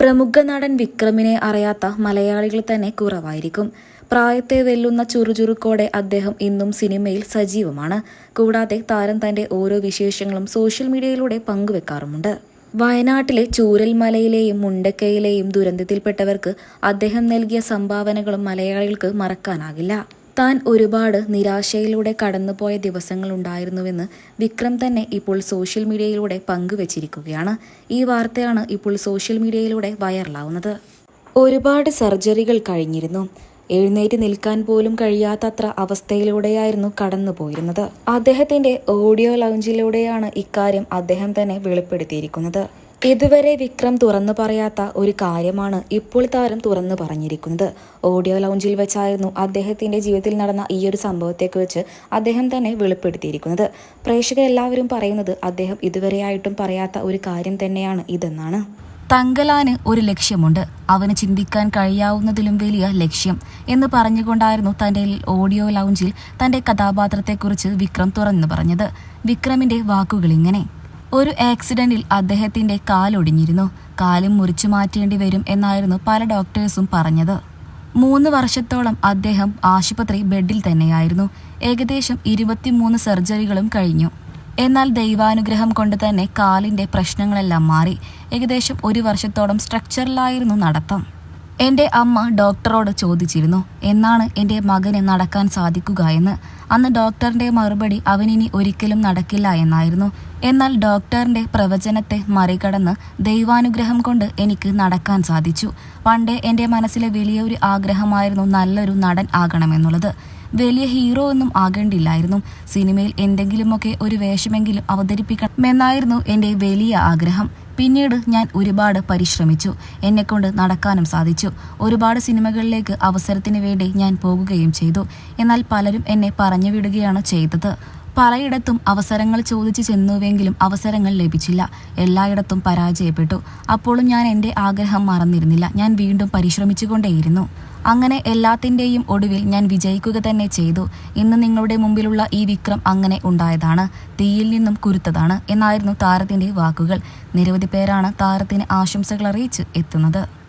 പ്രമുഖ നടൻ വിക്രമിനെ അറിയാത്ത മലയാളികൾ തന്നെ കുറവായിരിക്കും. പ്രായത്തെ വെല്ലുന്ന ചുറുചുറുക്കോടെ അദ്ദേഹം ഇന്നും സിനിമയിൽ സജീവമാണ്. കൂടാതെ താരം തന്റെ ഓരോ വിശേഷങ്ങളും സോഷ്യൽ മീഡിയയിലൂടെ പങ്കുവെക്കാറുമുണ്ട്. വയനാട്ടിലെ ചൂരൽമലയിലെയും മുണ്ടക്കയിലെയും ദുരന്തത്തിൽപ്പെട്ടവർക്ക് അദ്ദേഹം നൽകിയ സംഭാവനകളും മലയാളികൾക്ക് മറക്കാനാകില്ല. താൻ ഒരുപാട് നിരാശയിലൂടെ കടന്നുപോയ ദിവസങ്ങളുണ്ടായിരുന്നുവെന്ന് വിക്രം തന്നെ ഇപ്പോൾ സോഷ്യൽ മീഡിയയിലൂടെ പങ്കുവച്ചിരിക്കുകയാണ്. ഈ വാർത്തയാണ് ഇപ്പോൾ സോഷ്യൽ മീഡിയയിലൂടെ വൈറലാവുന്നത്. ഒരുപാട് സർജറികൾ കഴിഞ്ഞിരുന്നു. എഴുന്നേറ്റ് നിൽക്കാൻ പോലും കഴിയാത്തത്ര അവസ്ഥയിലൂടെയായിരുന്നു കടന്നുപോയിരുന്നത്. അദ്ദേഹത്തിന്റെ ഓഡിയോ ലൗഞ്ചിലൂടെയാണ് ഇക്കാര്യം അദ്ദേഹം തന്നെ വെളിപ്പെടുത്തിയിരിക്കുന്നത്. ഇതുവരെ വിക്രം തുറന്നു പറയാത്ത ഒരു കാര്യമാണ് ഇപ്പോൾ താരം തുറന്നു പറഞ്ഞിരിക്കുന്നത്. ഓഡിയോ ലൗഞ്ചിൽ വെച്ചായിരുന്നു അദ്ദേഹത്തിന്റെ ജീവിതത്തിൽ നടന്ന ഈ ഒരു സംഭവത്തെക്കുറിച്ച് അദ്ദേഹം തന്നെ വെളിപ്പെടുത്തിയിരിക്കുന്നത്. പ്രേക്ഷകരെല്ലാവരും പറയുന്നത് അദ്ദേഹം ഇതുവരെയായിട്ടും പറയാത്ത ഒരു കാര്യം തന്നെയാണ് ഇതെന്നാണ്. തങ്കലാന് ഒരു ലക്ഷ്യമുണ്ട്. അവന് ചിന്തിക്കാൻ കഴിയാവുന്നതിലും വലിയ ലക്ഷ്യം എന്ന് പറഞ്ഞുകൊണ്ടായിരുന്നു തന്റെ ഓഡിയോ ലൗഞ്ചിൽ തന്റെ കഥാപാത്രത്തെക്കുറിച്ച് വിക്രം തുറന്നു പറഞ്ഞത്. വിക്രമിന്റെ വാക്കുകൾ ഇങ്ങനെ ഒരു ആക്സിഡന്റിൽ അദ്ദേഹത്തിന്റെ കാലൊടിഞ്ഞിരുന്നു കാലും മുറിച്ചു മാറ്റേണ്ടി വരും എന്നായിരുന്നു പല ഡോക്ടേഴ്സും പറഞ്ഞത്. മൂന്ന് വർഷത്തോളം അദ്ദേഹം ആശുപത്രി ബെഡിൽ തന്നെയായിരുന്നു. ഏകദേശം ഇരുപത്തിമൂന്ന് സർജറികളും കഴിഞ്ഞു. എന്നാൽ ദൈവാനുഗ്രഹം കൊണ്ട് തന്നെ കാലിന്റെ പ്രശ്നങ്ങളെല്ലാം മാറി. ഏകദേശം ഒരു വർഷത്തോളം സ്ട്രക്ചറിലായിരുന്നു നടത്തം. എന്റെ അമ്മ ഡോക്ടറോട് ചോദിച്ചിരുന്നു എന്നാണ് എന്റെ മകന് നടക്കാൻ സാധിക്കുക എന്ന്? അന്ന് ഡോക്ടറിന്റെ മറുപടി അവനിനി ഒരിക്കലും നടക്കില്ല എന്നായിരുന്നു. എന്നാൽ ഡോക്ടറിന്റെ പ്രവചനത്തെ മറികടന്ന് ദൈവാനുഗ്രഹം കൊണ്ട് എനിക്ക് നടക്കാൻ സാധിച്ചു. പണ്ടേ എന്റെ മനസ്സിലെ വലിയൊരു ആഗ്രഹമായിരുന്നു നല്ലൊരു നടൻ ആകണമെന്നുള്ളത്. വലിയ ഹീറോ ഒന്നും ആകേണ്ടില്ലായിരുന്നു. സിനിമയിൽ എന്തെങ്കിലുമൊക്കെ ഒരു വേഷമെങ്കിലും അവതരിപ്പിക്കണം എന്നായിരുന്നു എന്റെ വലിയ ആഗ്രഹം. പിന്നീട് ഞാൻ ഒരുപാട് പരിശ്രമിച്ചു. എന്നെക്കൊണ്ട് നടക്കാനും സാധിച്ചു. ഒരുപാട് സിനിമകളിലേക്ക് അവസരത്തിന് വേണ്ടി ഞാൻ പോകുകയും ചെയ്തു. എന്നാൽ പലരും എന്നെ പറഞ്ഞു വിടുകയാണ് ചെയ്തത്. പലയിടത്തും അവസരങ്ങൾ ചോദിച്ചു ചെന്നുവെങ്കിലും അവസരങ്ങൾ ലഭിച്ചില്ല. എല്ലായിടത്തും പരാജയപ്പെട്ടു. അപ്പോഴും ഞാൻ എന്റെ ആഗ്രഹം മറന്നിരുന്നില്ല. ഞാൻ വീണ്ടും പരിശ്രമിച്ചുകൊണ്ടേയിരുന്നു. അങ്ങനെ എല്ലാത്തിന്റെയും ഒടുവിൽ ഞാൻ വിജയിക്കുക തന്നെ ചെയ്തു. ഇന്ന് നിങ്ങളുടെ മുമ്പിലുള്ള ഈ വിക്രം അങ്ങനെ ഉണ്ടായതാണ്. തീയിൽ നിന്നും കുരുത്തതാണ്. എന്നായിരുന്നു താരത്തിന്റെ വാക്കുകൾ. നിരവധി പേരാണ് താരത്തിന് ആശംസകൾ അറിയിച്ച് എത്തുന്നത്.